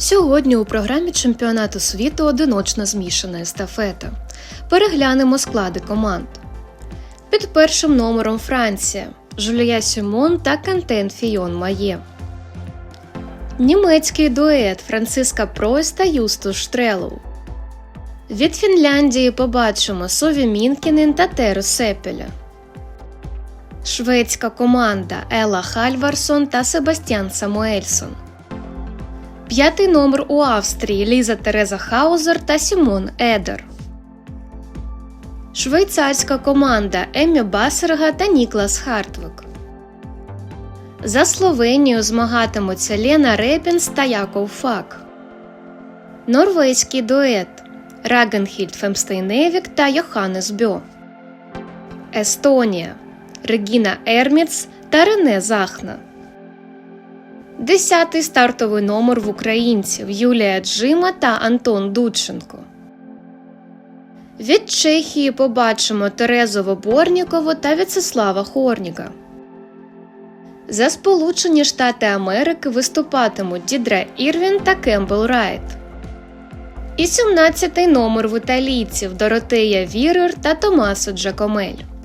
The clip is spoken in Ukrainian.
Сьогодні у програмі чемпіонату світу одиночна змішана естафета. Переглянемо склади команд. Під першим номером Франція Жулія Сімон та Кантен Фійон Має. Німецький дует Франциска Пройс та Юстус Штрелоу. Від Фінляндії побачимо Сові Мінкінен та Теру Сепеля. Шведська команда Ела Хальварсон та Себастьян Самуельсон. П'ятий номер у Австрії Ліза Тереза Хаузер та Сімон Едер. Швейцарська команда Еммі Басерга та Ніклас Хартвик. За Словенію змагатимуться Лена Репінс та Яков Фак. Норвезький дует Рагенхільд Фемстейневік та Йоханнес Бьо. Естонія Регіна Ерміц та Рене Захна. Десятий стартовий номер в українців Юлія Джима та Антон Дудченко. Від Чехії побачимо Терезу Воборнікову та В'ячеслава Хорніка. За Сполучені Штати Америки виступатимуть Дідре Ірвін та Кембл Райт. І 17-й номер в італійців Доротея Вірер та Томасо Джакомель.